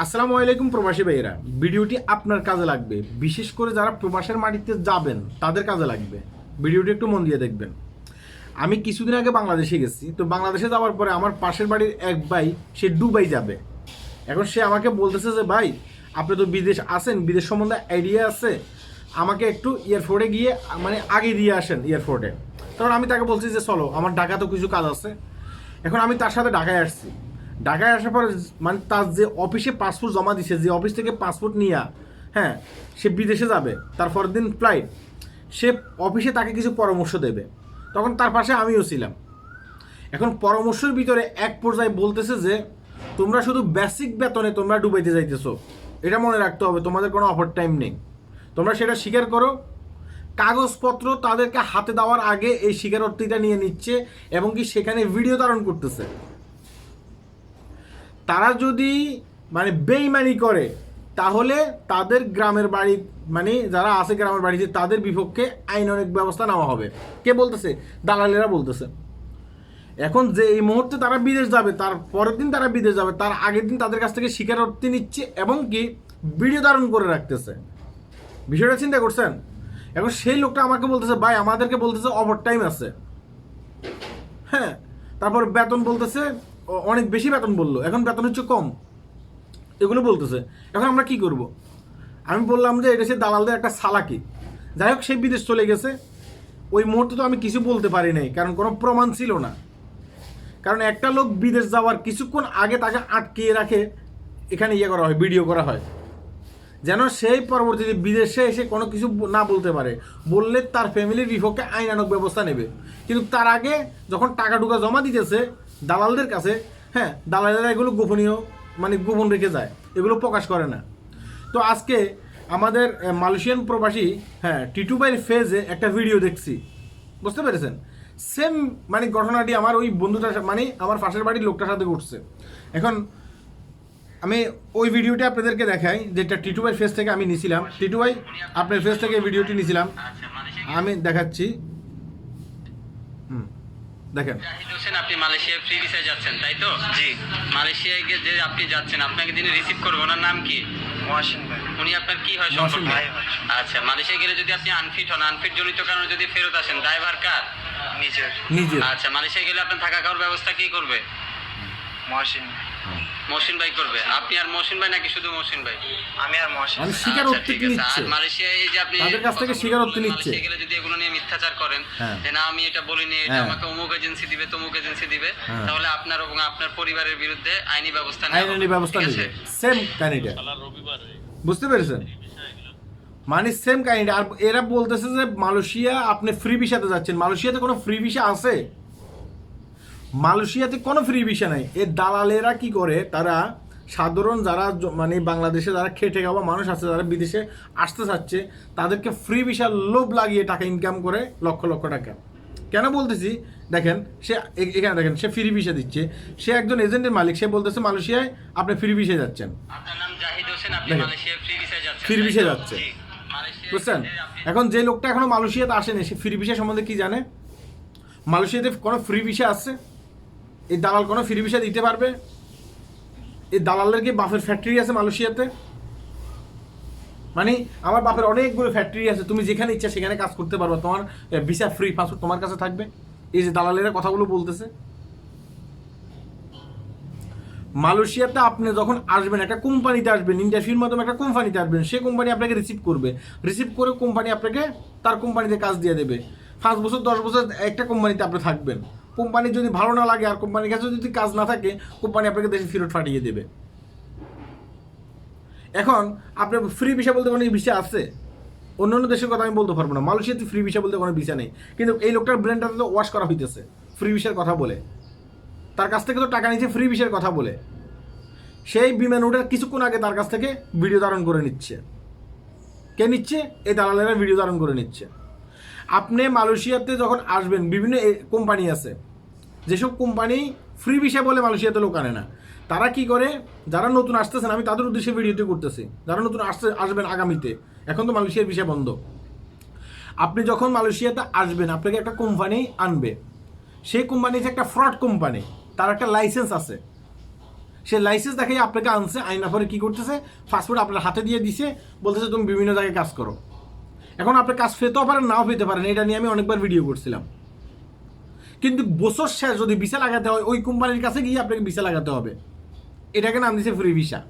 আসসালামু আলাইকুম প্রবাসী ভাইয়েরা। ভিডিওটি আপনার কাজে লাগবে। বিশেষ করে যারা প্রবাসের মাটিতে যাবেন, তাদের কাজে লাগবে। ভিডিওটি একটু মন দিয়ে দেখবেন। আমি কিছুদিন আগে বাংলাদেশে গেছি। তো বাংলাদেশে যাওয়ার পরে আমার পাশের বাড়ির এক ভাই, সে দুবাই যাবে। এখন সে আমাকে বলতেছে যে, ভাই, আপনি তো বিদেশ আছেন, বিদেশ সম্বন্ধে আইডিয়া আছে। আমাকে একটু এয়ারপোর্টে গিয়ে মানে আগে দিয়ে আসেন এয়ারপোর্টে। তখন আমি তাকে বলছি যে, চলো, আমার ঢাকা তো কিছু কাজ আছে। এখন আমি তার সাথে ঢাকায় আসছি। ঢাকায় আসার পর মানে তার যে অফিসে পাসপোর্ট জমা দিছে, যে অফিস থেকে পাসপোর্ট নিয়ে হ্যাঁ সে বিদেশে যাবে, তার পরের দিন ফ্লাইট সে অফিসে তাকে কিছু পরামর্শ দেবে। তখন তার পাশে আমিও ছিলাম। এখন পরামর্শের ভিতরে এক পর্যায়ে বলতেছে যে, তোমরা শুধু বেসিক বেতনে তোমরা ডুবাইতে যাইতেছো। এটা মনে রাখতে হবে, তোমাদের কোনো অফার টাইম নেই। তোমরা সেটা স্বীকার করো। কাগজপত্র তাদেরকে হাতে দেওয়ার আগে এই স্বীকারোক্তিটা নিয়ে নিচ্ছে এবং কি সেখানে ভিডিও ধারণ করতেছে। তারা যদি মানে বেইমানি করে, তাহলে তাদের গ্রামের বাড়ি মানে যারা আছে গ্রামের বাড়িতে, তাদের বিপক্ষে আইন অনেক ব্যবস্থা নেওয়া হবে। কে বলতেছে? দালালেরা বলতেছে। এখন যে এই মুহূর্তে তারা বিদেশ যাবে, তার পরের দিন তারা বিদেশ যাবে, তার আগের দিন তাদের কাছ থেকে স্বীকারোক্তি নিচ্ছে এবং কি ভিডিও ধারণ করে রাখতেছে। বিষয়টা চিন্তা করছেন? এখন সেই লোকটা আমাকে বলতেছে, ভাই, আমাদেরকে বলতেছে ওভার টাইম আছে। হ্যাঁ তারপর বেতন বলতেছে অনেক বেশি বেতন বলল। এখন বেতন হচ্ছে কম। এগুলো বলতেছে। এখন আমরা কি করব? আমি বললাম যে এটা সে দালালদের একটা সালাকি। যাই হোক, সে বিদেশ চলে গেছে। ওই মুহূর্তে তো আমি কিছু বলতে পারি নাই, কারণ কোনো প্রমাণ ছিল না। কারণ একটা লোক বিদেশ যাওয়ার কিছুক্ষণ আগে তাকে আটকিয়ে রাখে, এখানে ইয়ে করা হয়, ভিডিও করা হয়। যেন সেই পরবর্তীতে বিদেশে এসে কোনো কিছু না বলতে পারে। বললে তার ফ্যামিলির বিপক্ষে আইনানুক ব্যবস্থা নেবে। কিন্তু তার আগে যখন টাকা টুকা জমা দিতেছে দালালদের কাছে হ্যাঁ দালালেরা এগুলো গোপনীয় মানে গোপন রেখে যায়, এগুলো প্রকাশ করে না। তো আজকে আমাদের মালয়েশিয়ান প্রবাসী হ্যাঁ টিটুবাইয়ের ফেজে একটা ভিডিও দেখছি। বুঝতে পেরেছেন? সেম মানে ঘটনাটি আমার ওই বন্ধুটার মানে আমার পাশের বাড়ির লোকটার সাথে ঘটছে। এখন আমি ওই ভিডিওটা আপনাদেরকে দেখাই, যেটা টিটু ফেস থেকে আমি নিছিলাম। টিটু ভাই, আপনার ফেস থেকে ভিডিওটি নিছিলাম। আমি দেখাচ্ছি। দেখেন। জাহিদ হোসেন আপনি মালয়েশিয়ায় ফ্রি ভিসায় যাচ্ছেন তাই তো? জি। মালয়েশিয়ায় গিয়ে যে আপনি যাচ্ছেন আপনাকে তিনি রিসিভ করব ওনার নাম কি? মহাসিন ভাই। উনি আপনার কি হয় সম্পর্কে। আচ্ছা মালয়েশিয়া গেলে যদি আপনি আনফিট হন আনফিট জনিত কারণে যদি ফেরত আসেন ড্রাইভার কার? নিজের। নিজের। আচ্ছা মালয়েশিয়া গেলে আপনার থাকা খাওয়ার ব্যবস্থা কি করবে? মহাসিন মহসিন ভাই করবে আপনি আর মহসিন ভাই নাকি শুধু মহসিন ভাই আমি আর মহাসিন ভাই। স্বীকারোক্তি আচ্ছা, নিচ্ছে আর মালয়েশিয়ায় এই যে আপনি তাদের কাছ থেকে স্বীকারোক্তি নিচ্ছে। মালয়েশিয়া গেলে যদি এগুলো নিয়ে মিথ্যাচার করেন হ্যাঁ। যে না আমি এটা বলিনি এটা হ্যাঁ। আমাকে অমুক এজেন্সি দিবে তমুক এজেন্সি দিবে হ্যাঁ। তাহলে আপনার এবং আপনার পরিবারের বিরুদ্ধে আইনি ব্যবস্থা নেওয়া আইনানি হবে। ব্যবস্থা নেবে? সেম কাহিনিটা বুঝতে পেরেছেন মানে সেম কাহিনিটা আর এরা বলতেছে যে মালয়েশিয়া আপনি ফ্রি ভিসাতে যাচ্ছেন মালয়েশিয়াতে কোনো ফ্রি ভিসা আছে মালয়েশিয়াতে কোনো ফ্রি ভিসা নাই। এ দালালেরা কি করে? তারা সাধারণ যারা মানে বাংলাদেশে যারা খেটে খাওয়া মানুষ আছে যারা বিদেশে আসতে চাচ্ছে তাদেরকে ফ্রি ভিসার লোভ লাগিয়ে টাকা ইনকাম করে লক্ষ লক্ষ টাকা। কেন বলতেছি? দেখেন সে এখানে দেখেন সে ফ্রি ভিসা দিচ্ছে। সে একজন এজেন্টের মালিক সে বলতেছে মালয়েশিয়ায় আপনি ফ্রি ভিসা যাচ্ছেন। ফ্রি ভিসায় যাচ্ছেন। ফ্রি তাই যাচ্ছে। বুঝছেন? এখন যে লোকটা এখনও মালয়েশিয়াতে আসেনি সে ফ্রি ভিসা সম্বন্ধে কি জানে? মালয়েশিয়াতে কোনো ফ্রি ভিসা আছে? এই দালাল কোনো ফ্রি ভিসা দিতে পারবে? এই দালালের কি বাপের ফ্যাক্টরি আছে মালয়েশিয়াতে? মানে আমার বাপের অনেকগুলো ফ্যাক্টরি আছে, তুমি যেখানে ইচ্ছা সেখানে কাজ করতে পারবে। তোমার ভিসা ফ্রি পাসপোর্ট তোমার কাছে থাকবে। এই যে দালালেরা কথাগুলো বলতেছে। মালয়েশিয়াতে আপনি যখন আসবেন, একটা কোম্পানিতে আসবেন ইন্টারভিউর মাধ্যমে একটা কোম্পানিতে আসবেন, সে কোম্পানি আপনাকে রিসিভ করবে। রিসিভ করে কোম্পানি আপনাকে তার কোম্পানিতে কাজ দিয়ে দেবে। পাঁচ বছর, দশ বছর একটা কোম্পানিতে আপনি থাকবেন। কোম্পানি যদি ভালো না লাগে আর কোম্পানির কাছে যদি কাজ না থাকে, কোম্পানি আপনাকে দেশে ফেরত পাঠিয়ে দেবে। এখন আপনার ফ্রি ভিসা বলতে কোনো ভিসা আছে? অন্য অন্য দেশের কথা আমি বলতে পারব না। মালয়েশিয়াতে ফ্রি ভিসা বলতে কোনো ভিসা নেই। কিন্তু এই লোকটার ব্র্যান্ডটাতে তো ওয়াশ করা হইতেছে ফ্রি ভিসার কথা বলে। তার কাছ থেকে তো টাকা নিচ্ছে ফ্রি ভিসার কথা বলে। সেই বিমান উঠে কিছুক্ষণ আগে তার কাছ থেকে ভিডিও ধারণ করে নিচ্ছে। কে নিচ্ছে? এই দালালেরা ভিডিও ধারণ করে নিচ্ছে। আপনি মালয়েশিয়াতে যখন আসবেন, বিভিন্ন কোম্পানি আছে। যেসব কোম্পানি ফ্রি ভিসা বলে মালয়েশিয়াতে লোক আনে না। তারা কি করে? যারা নতুন আসতেছেন আমি তাদের উদ্দেশ্যে ভিডিওটি করতেছি। যারা নতুন আসতে আসবেন আগামীতে। এখন তো মালয়েশিয়ার ভিসা বন্ধ। আপনি যখন মালয়েশিয়াতে আসবেন, আপনাকে একটা কোম্পানি আনবে। সেই কোম্পানি যে একটা ফ্রড কোম্পানি। তার একটা লাইসেন্স আছে। সে লাইসেন্স দেখাই আপনাকে আনছে, আইনা পরে কি করতেছে? পাসপোর্ট আপনার হাতে দিয়ে দিছে, বলতেছে, তুমি বিভিন্ন জায়গায় কাজ করো। এখন আপনি কাজ পেতেও পারেন, নাও পেতে পারেন, এটা নিয়ে আমি অনেকবার ভিডিও করছিলাম। কিন্তু বছর শেষ যদি ভিসা লাগাতে হয়, ওই কোম্পানির কাছে গিয়ে আপনাকে ভিসা লাগাতে হবে। এটাকে নাম দিছে ফ্রি ভিসা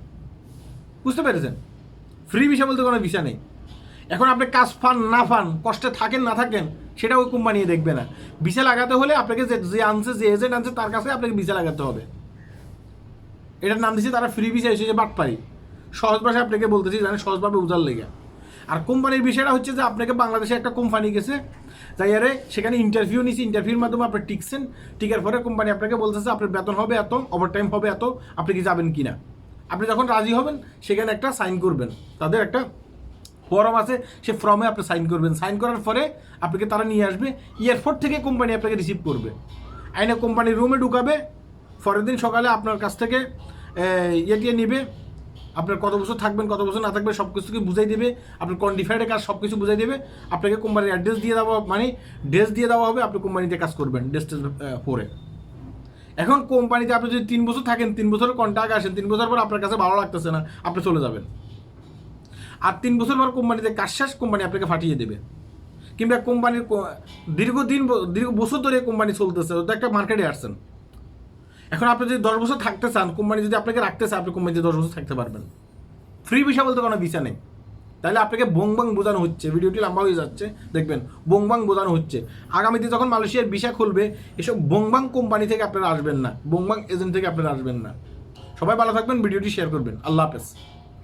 বুঝতে পেরেছেন? ফ্রি ভিসা বলতে কোনো ভিসা নেই। এখন আপনি কাজ পান, না পান, কষ্টে থাকেন, না থাকেন, সেটা ওই কোম্পানি দেখবে না। ভিসা লাগাতে হলে আপনাকে যে যে আনছে, যে এজেন্ট আনছে, তার কাছে আপনাকে ভিসা লাগাতে হবে। এটার নাম দিচ্ছে তারা ফ্রি ভিসা এসেছে বাটপারি সহজ ভাষায় আপনাকে বলতেছি, জানেন সহজভাবে উজার লেগে। আর কোম্পানির বিষয়টা হচ্ছে যে আপনাকে বাংলাদেশে একটা কোম্পানি গেছে যাইয়ারে সেখানে ইন্টারভিউ নিয়েছি ইন্টারভিউর মাধ্যমে আপনি টিকছেন, টিকার পরে কোম্পানি আপনাকে বলতেছে আপনার বেতন হবে এত ওভারটাইম হবে এত, আপনি কি যাবেন কিনা? আপনি যখন রাজি হবেন, সেখানে একটা সাইন করবেন। তাদের একটা ফর্ম আছে, সে ফর্মে আপনি সাইন করবেন। সাইন করার পরে আপনাকে তারা নিয়ে আসবে এয়ারপোর্ট থেকে কোম্পানি আপনাকে রিসিভ করবে। আইনে কোম্পানির রুমে ঢুকাবে, পরের দিন সকালে আপনার কাছ থেকে ইয়ে নিবে আপনার কত বছর থাকবেন, কত বছর না থাকবেন সব কিছুকে বুঝাই দেবে। আপনার কন্ডিফাইডের কাজ সব কিছু বুঝাই দেবে। আপনাকে কোম্পানির অ্যাড্রেস দিয়ে দেওয়া মানে ড্রেস দিয়ে দেওয়া হবে, আপনি কোম্পানিতে কাজ করবেন ড্রেস পরে এখন কোম্পানিতে আপনি যদি তিন বছর থাকেন, তিন বছরের কন্ট্রাক্ট আসেন, তিন বছর পর আপনার কাছে ভালো লাগতেছে না, আপনি চলে যাবেন। আর তিন বছর পর কোম্পানিতে কাজ শেষ, কোম্পানি আপনাকে ফাটিয়ে দেবে। কিংবা কোম্পানির দীর্ঘদিন দীর্ঘ বছর ধরে কোম্পানি চলতেছে ওটা একটা মার্কেটে আসছেন। এখন আপনি যদি দশ বছর থাকতে চান, কোম্পানি যদি আপনাকে রাখতে চান আপনি কোম্পানিতে দশ বছর থাকতে পারবেন। ফ্রি ভিসা বলতে কোনো ভিসা নেই। তাহলে আপনাকে বোংবাং বোঝানো হচ্ছে। ভিডিওটি লম্বা হয়ে যাচ্ছে, দেখবেন বোংবাং বোঝানো হচ্ছে। আগামীতে যখন মালয়েশিয়ার ভিসা খুলবে, এসব বোংবাং কোম্পানি থেকে আপনারা আসবেন না। বোংবাং এজেন্ট থেকে আপনারা আসবেন না। সবাই ভালো থাকবেন, ভিডিওটি শেয়ার করবেন। আল্লাহ হাফেজ।